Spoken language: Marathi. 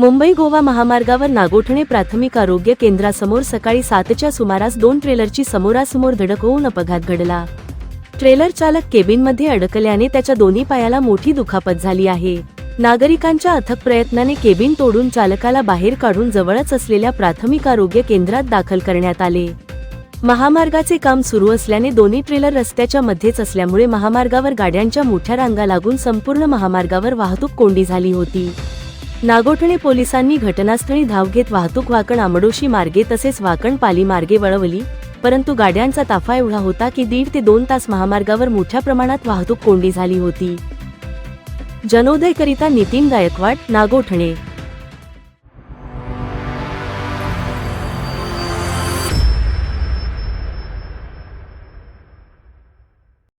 मुंबई गोवा महामार्गावर नागोठणे प्राथमिक आरोग्य केंद्रासमोर सकाळी सातच्या सुमारास दोन ट्रेलरची समोरासमोर धडक होऊन अपघात घडला. ट्रेलर चालक केबिनमध्ये अडकल्याने त्याच्या दोन्ही पायाला मोठी दुखापत झाली आहे. नागरिकांच्या अथक प्रयत्नाने केबिन तोडून चालकाला बाहेर काढून जवळच असलेल्या प्राथमिक आरोग्य केंद्रात दाखल करण्यात आले. महामार्गाचे काम सुरू असल्याने दोन्ही ट्रेलर रस्त्याच्या मध्येच असल्यामुळे महामार्गावर गाड्यांच्या मोठ्या रांगा लागून संपूर्ण महामार्गावर वाहतूक कोंडी झाली होती. नागोठणे पोलिसांनी घटनास्थळी धाव घेत वाहतूक वाकण आमडोशी मार्गे तसेच वाकण पाली मार्गे वळवली परंतु गाड्यांचा ताफा एवढा होता की दीड ते दोन तास महामार्गावर मोठ्या प्रमाणात वाहतूक कोंडी झाली होती. जनोदयकरिता नितीन गायकवाड नागोठणे.